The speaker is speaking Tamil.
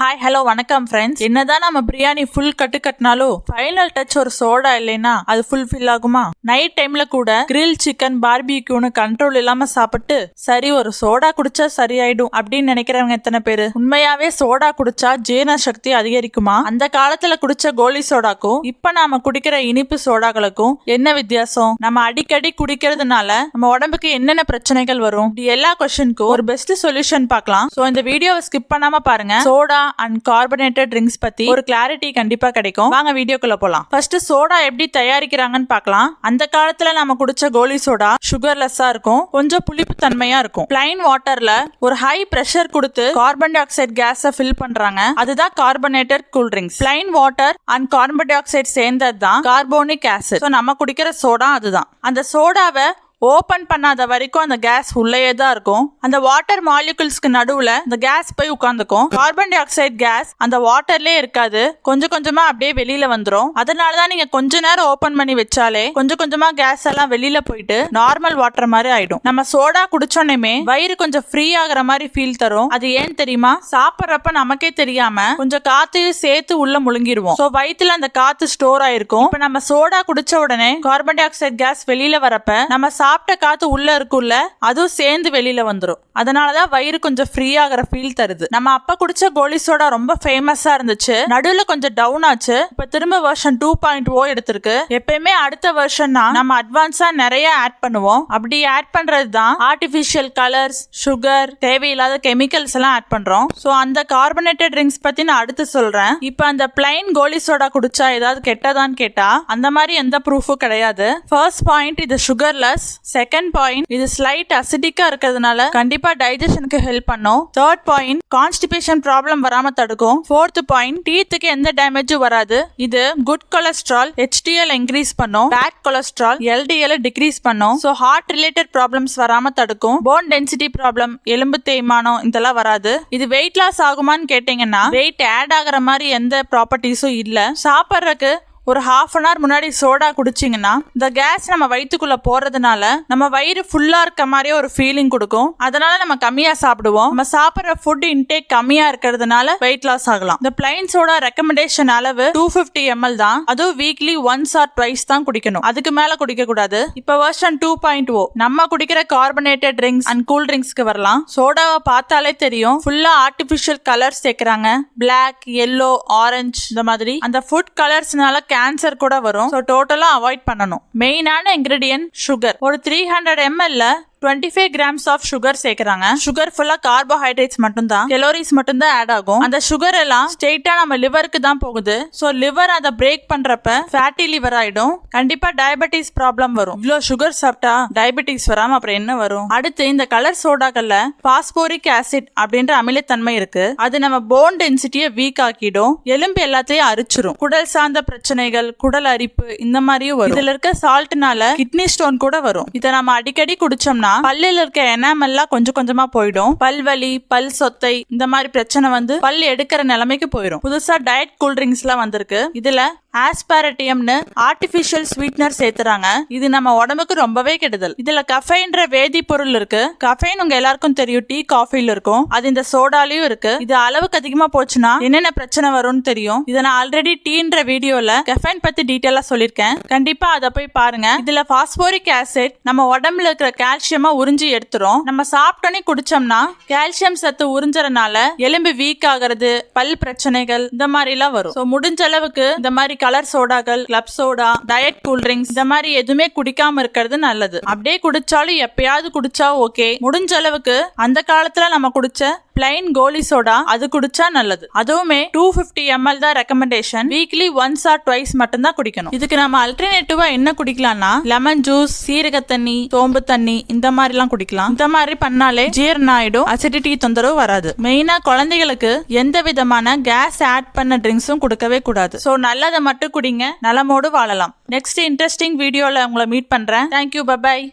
ஹாய் ஹலோ வணக்கம் ஃப்ரெண்ட்ஸ் என்னதான் நம்ம பிரியாணி ஃபுல் கட்டு கட்டினாலும் ஃபைனல் டச் ஒரு சோடா இல்லைன்னா அது ஃபுல் ஃபில் ஆகுமா? நைட் டைம்ல கூட கிரில் சிக்கன் பார்பிக்யூன்னு கண்ட்ரோல் இல்லாம சாப்பிட்டு சரி ஒரு சோடா குடிச்சா சரியாயிடும் அப்படின்னு நினைக்கிறவங்க எத்தனை பேரு? உண்மையாவே சோடா குடிச்சா ஜீரண சக்தி அதிகரிக்குமா? அந்த காலத்துல குடிச்ச கோலி சோடாக்கும் இப்ப நாம குடிக்கிற இனிப்பு சோடாக்களுக்கும் என்ன வித்தியாசம்? நம்ம அடிக்கடி குடிக்கிறதுனால நம்ம உடம்புக்கு என்னென்ன பிரச்சனைகள் வரும்? எல்லா கொஸ்டினுக்கும் ஒரு பெஸ்ட் சொல்யூஷன் பார்க்கலாம். சோ இந்த வீடியோவை ஸ்கிப் பண்ணாம பாருங்க. சோடா அண்ட் கார்பனேட்டட் ட்ரிங்க்ஸ் பத்தி ஒரு கிளாரிட்டி கண்டிப்பா கிடைக்கும். வாங்க வீடியோக்குள்ள போலாம். ஃபர்ஸ்ட் சோடா எப்படி தயாரிக்கிறாங்கன்னு பார்க்கலாம். அந்த காலத்துல நம்ம குடிச்ச கோலி சோடா சுகர்லெஸ்ஸா இருக்கும். கொஞ்சம் புளிப்பு தன்மையா இருக்கும். பிளைன் வாட்டர்ல ஒரு ஹை பிரஷர் கொடுத்து கார்பன் டை ஆக்சைடு கேஸ ஃபில் பண்றாங்க. அதுதான் carbonated cool drinks plain water and carbon dioxide சேர்ந்தது தான் கார்போனிக் ஆசிட் ஸோ நம்ம குடிக்கிற சோடா அதுதான். அந்த சோடாவை ஓப்பன் பண்ணாத வரைக்கும் அந்த கேஸ் உள்ளேயே தான் இருக்கும். அந்த வாட்டர் மாலிகுல்ஸ்க்கு நடுவுல அந்த கேஸ் போய் உட்காந்துக்கும் கார்பன் டை ஆக்சைடு கேஸ் அந்த வாட்டர்லயே இருக்காது. கொஞ்சம் கொஞ்சமா அப்படியே வெளியில வந்துடும் அதனால தான் நீங்க கொஞ்ச நேரம் ஓபன் பண்ணி வச்சாலே கொஞ்சம் கொஞ்சமா கேஸ் எல்லாம் வெளியில போயிட்டு நார்மல் வாட்டர் மாதிரி ஆயிடும். நம்ம சோடா குடிச்சோன்னே வயிறு கொஞ்சம் ஃப்ரீ ஆகுற மாதிரி ஃபீல் தரும். அது ஏன் தெரியுமா? சாப்பிட்றப்ப நமக்கே தெரியாம கொஞ்சம் காத்தையும் சேர்த்து உள்ள முழுங்கிடுவோம் சோ வயிற்றுல அந்த காத்து ஸ்டோர் ஆயிருக்கும். இப்ப நம்ம சோடா குடிச்ச உடனே கார்பன் டை ஆக்சைடு கேஸ் வெளியில வரப்ப நம்ம சாப்பிட்ட காத்து உள்ள இருக்குல்ல அதுவும் சேர்ந்து வெளியில வந்துரும். அதனாலதான் வயிறு கொஞ்சம் ஃப்ரீ ஆகிற ஃபீல் தருது. நம்ம அப்பா குடிச்ச கோலி சோடா ரொம்ப ஃபேமஸா இருந்துச்சு. நடுவுல கொஞ்சம் டவுன் ஆச்சு. இப்ப திரும்ப வெர்ஷன் டூ பாயிண்ட் ஓ எடுத்திருக்கு. எப்பயுமே அடுத்த வெர்ஷன்னா நம்ம அட்வான்ஸா நிறைய ஆட் பண்ணுவோம். அப்படி ஆட் பண்ணுறது தான் ஆர்டிபிஷியல் கலர்ஸ் சுகர் தேவையில்லாத கெமிக்கல்ஸ் எல்லாம் ஆட் பண்றோம். ஸோ அந்த கார்பனேட்டட் ட்ரிங்க்ஸ் பத்தி நான் அடுத்து சொல்றேன். இப்போ அந்த பிளைன் கோலி சோடா குடிச்சா ஏதாவது கெட்டதான்னு கேட்டா அந்த மாதிரி எந்த ப்ரூஃபும் கிடையாது. ஃபர்ஸ்ட் பாயிண்ட் இது சுகர்லெஸ் செகண்ட் பாயிண்ட் இது ஸ்லைட் அசிடிக்கா இருக்கிறதுனால கண்டிப்பா டைஜஷனுக்கு ஹெல்ப் பண்ணும். தேர்ட் பாயிண்ட் கான்ஸ்டிபேஷன் ப்ராப்ளம் வராம தடுக்கும். ஃபோர்த் பாயிண்ட் டீத்துக்கு எந்த டேமேஜும் வராது. இது குட் கொலஸ்ட்ரால் ஹெச்டிஎல் இன்க்ரீஸ் பண்ணும். பேட் கொலஸ்ட்ரால் எல்டிஎல் டிக்ரீஸ் பண்ணும். ஸோ ஹார்ட் ரிலேட்டட் ப்ராப்ளம்ஸ் வராம தடுக்கும். போன் டென்சிட்டி ப்ராப்ளம் எலும்பு தேய்மானம் இதெல்லாம் வராது. இது வெயிட் லாஸ் ஆகுமான்னு கேட்டீங்கன்னா வெயிட் ஆட் ஆகிற மாதிரி எந்த ப்ராப்பர்ட்டிஸும் இல்ல. சாப்பிட்றதுக்கு ஒரு ஹாஃப் அன் ஹவர் முன்னாடி சோடா குடிச்சிங்கன்னா இந்த கேஸ் நம்ம வயிற்றுக்குள்ளே போகிறதுனால நம்ம வயிறு ஃபுல்லாக இருக்க மாதிரியே ஒரு ஃபீலிங் கொடுக்கும். அதனால நம்ம கம்மியாக சாப்பிடுவோம். நம்ம சாப்பிட்ற ஃபுட் இன்டேக் கம்மியாக இருக்கிறதுனால வெயிட் லாஸ் ஆகலாம். இந்த பிளைன் சோடா ரெக்கமெண்டேஷன் அளவு டூ ஃபிஃப்டி எம்எல் தான். அதுவும் வீக்லி ஒன்ஸ் ஆர் ட்வைஸ் தான் குடிக்கணும். அதுக்கு மேலே குடிக்கக்கூடாது இப்போ இப்ப வெர்ஷன் டூ பாயிண்ட் ஓ நம்ம குடிக்கிற கார்பனேட்டட் ட்ரிங்க்ஸ் அண்ட் கூல் ட்ரிங்க்ஸ்க்கு வரலாம். சோடாவை பார்த்தாலே தெரியும். ஃபுல்லாக ஆர்டிஃபிஷியல் கலர்ஸ் சேர்க்குறாங்க. பிளாக் எல்லோ ஆரஞ்சு இந்த மாதிரி. அந்த ஃபுட் கலர்ஸ்னால கேன்சர் கூட வரும். ஸோ டோட்டலாக அவாய்ட் பண்ணணும். மெயினான இன்க்ரீடியன்ட் சுகர் ஒரு three hundred எம்எல்ல twenty five grams of sugar சேர்க்கறாங்க. Sugar ஃபுல்லா கார்போஹைட்ரேட்ஸ் மட்டும் தான் கெலோரிஸ் மட்டும் தான் ஆட் ஆகும். அந்த சுகர் எல்லாம் ஸ்ட்ரெயிட்டா நம்ம லிவருக்கு தான் போகுது. ஸோ லிவர் அதை பிரேக் பண்றப்ப ஃபேட்டி லிவர் ஆயிடும். கண்டிப்பா டயபெட்டிஸ் ப்ராப்ளம் வரும். இவ்வளோ சுகர் சாப்பிட்டா டயபெட்டிஸ் வராம அப்புறம் என்ன வரும்? அடுத்து இந்த கலர் சோடாக்கள்ல பாஸ்போரிக் ஆசிட் அப்படின்ற அமிலத்தன்மை இருக்கு. அது நம்ம போன் டென்சிட்டியை வீக் ஆக்கிடும். எலும்பு எல்லாத்தையும் அரிச்சிரும். குடல் சார்ந்த பிரச்சனைகள் குடல் அரிப்பு இந்த மாதிரியும் வரும். இதுல இருக்க சால்ட்னால கிட்னி ஸ்டோன் கூட வரும். இதை நம்ம அடிக்கடி குடிச்சோம்னா பல்லில் இருக்க எனாமெல்லாம் கொஞ்சம் கொஞ்சமா போயிடும். பல்வலி பல் சொத்தை இந்த மாதிரி பிரச்சனை வந்து பல் எடுக்கிற நிலைமைக்கு போயிடும் புதுசா டயட் கூல்ட்ரிங்க்ஸ் எல்லாம் வந்திருக்கு. இதுல ஆஸ்பாரட்டியம்னு ஆர்டிபிஷியல் ஸ்வீட்னர் சேர்த்துறாங்க. இது நம்ம உடம்புக்கு ரொம்பவே கெடுதல். இதுல கஃபைன்ற வேதிப்பொருள் இருக்கு. கஃபைன் உங்க எல்லாருக்கும் தெரியும். டீ காஃபில இருக்கும். அது இந்த சோடாலையும் இருக்கு. இது அளவுக்கு அதிகமா போச்சுன்னா என்னென்ன பிரச்சனை வரும்னு தெரியும். இதை நான் ஆல்ரெடி டீன்ற வீடியோல கஃபைன் பத்தி டீட்டெயிலா சொல்லியிருக்கேன். கண்டிப்பா அதை போய் பாருங்க. இதுல பாஸ்போரிக் ஆசிட் நம்ம உடம்புல இருக்கிற கால்சியம் உறிஞ்சி எடுத்துரும் நம்ம சாப்பிட்டோன்னே குடிச்சோம்னா கால்சியம் சத்து உறிஞ்சறனால எலும்பு வீக் ஆகிறது பல் பிரச்சனைகள் இந்த மாதிரி எல்லாம் வரும். ஸோ முடிஞ்ச அளவுக்கு இந்த மாதிரி colour சோடாக்கள் club soda diet cool drinks இந்த மாதிரி எதுவுமே குடிக்காம இருக்கிறது நல்லது. அப்படியே குடிச்சாலும் எப்பயாவது குடிச்சா ஓகே முடிஞ்ச அளவுக்கு அந்த காலத்துல நம்ம குடிச்ச பிளைன் கோலி சோடா அது குடிச்சா நல்லது. அதுவுமே டூ பிப்டி எம்எல் தான் recommendation weekly once or twice மட்டும்தான் குடிக்கணும். இதுக்கு நம்ம அல்டர்னேட்டிவா என்ன குடிக்கலாம்னா லெமன் ஜூஸ் சீரக தண்ணி சோம்பு தண்ணி இந்த மாதிரி எல்லாம் குடிக்கலாம். இந்த மாதிரி பண்ணாலே ஜீரணம் ஆயிடும் அசிடிட்டி தொந்தரவு வராது. மெயினா குழந்தைகளுக்கு எந்த விதமான கேஸ் ஆட் பண்ண ட்ரிங்க்ஸும் கொடுக்கவே கூடாது. சோ நல்லதை மட்டும் குடிங்க நலமோடு வாழலாம். நெக்ஸ்ட் இன்ட்ரெஸ்டிங் வீடியோல உங்களை மீட் பண்றேன். Thank you bye bye